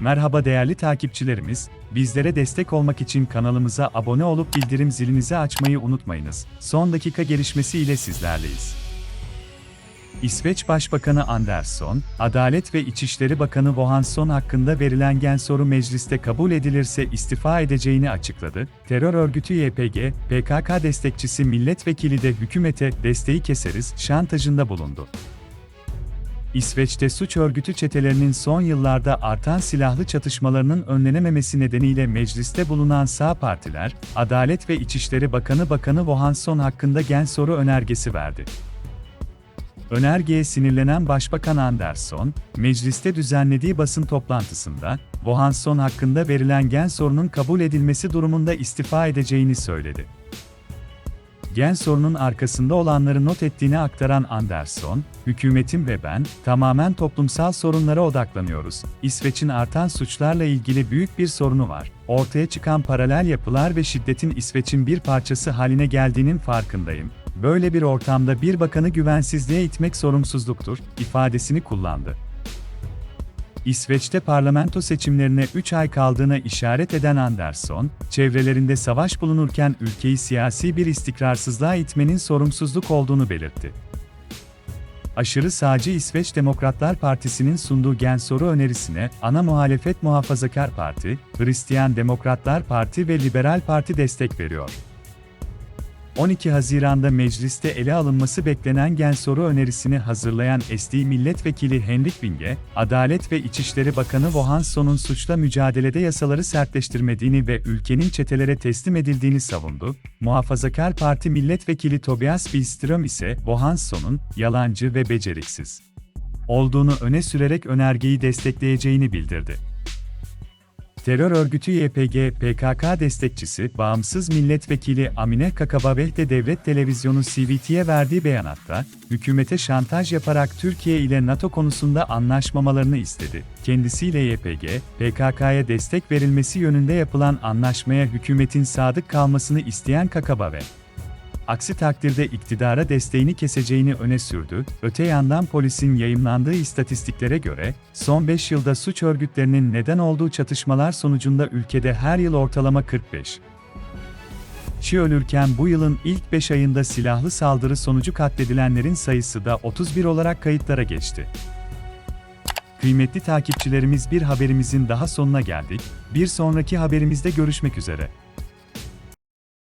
Merhaba değerli takipçilerimiz, bizlere destek olmak için kanalımıza abone olup bildirim zilinizi açmayı unutmayınız. Son dakika gelişmesi ile sizlerleyiz. İsveç Başbakanı Andersson, Adalet ve İçişleri Bakanı Johansson hakkında verilen gen soru mecliste kabul edilirse istifa edeceğini açıkladı. Terör örgütü YPG, PKK destekçisi milletvekili de hükümete desteği keseriz şantajında bulundu. İsveç'te suç örgütü çetelerinin son yıllarda artan silahlı çatışmalarının önlenememesi nedeniyle mecliste bulunan sağ partiler, Adalet ve İçişleri Bakanı Bakanı Johansson hakkında gen soru önergesi verdi. Önergeye sinirlenen Başbakan Andersson, mecliste düzenlediği basın toplantısında, Johansson hakkında verilen gen sorunun kabul edilmesi durumunda istifa edeceğini söyledi. Gen sorunun arkasında olanları not ettiğini aktaran Anderson, hükümetim ve ben, tamamen toplumsal sorunlara odaklanıyoruz. İsveç'in artan suçlarla ilgili büyük bir sorunu var. Ortaya çıkan paralel yapılar ve şiddetin İsveç'in bir parçası haline geldiğinin farkındayım. Böyle bir ortamda bir bakanı güvensizliğe itmek sorumsuzluktur, ifadesini kullandı. İsveç'te parlamento seçimlerine 3 ay kaldığına işaret eden Anderson, çevrelerinde savaş bulunurken ülkeyi siyasi bir istikrarsızlığa itmenin sorumsuzluk olduğunu belirtti. Aşırı sağcı İsveç Demokratlar Partisi'nin sunduğu gen soru önerisine ana muhalefet Muhafazakar Parti, Hristiyan Demokratlar Parti ve Liberal Parti destek veriyor. 12 Haziran'da mecliste ele alınması beklenen gen soru önerisini hazırlayan SD Milletvekili Henrik Winge, Adalet ve İçişleri Bakanı Johansson'un suçla mücadelede yasaları sertleştirmediğini ve ülkenin çetelere teslim edildiğini savundu. Muhafazakar Parti Milletvekili Tobias Billström ise Johansson'un yalancı ve beceriksiz olduğunu öne sürerek önergeyi destekleyeceğini bildirdi. Terör örgütü YPG, PKK destekçisi, bağımsız milletvekili Amine Kakabaveh de devlet televizyonu CVT'ye verdiği beyanatta, hükümete şantaj yaparak Türkiye ile NATO konusunda anlaşmamalarını istedi. Kendisiyle YPG, PKK'ya destek verilmesi yönünde yapılan anlaşmaya hükümetin sadık kalmasını isteyen Kakabaveh, Aksi takdirde iktidara desteğini keseceğini öne sürdü. Öte yandan polisin yayımlandığı istatistiklere göre, son 5 yılda suç örgütlerinin neden olduğu çatışmalar sonucunda ülkede her yıl ortalama 45 kişi ölürken bu yılın ilk 5 ayında silahlı saldırı sonucu katledilenlerin sayısı da 31 olarak kayıtlara geçti. Kıymetli takipçilerimiz bir haberimizin daha sonuna geldik. Bir sonraki haberimizde görüşmek üzere.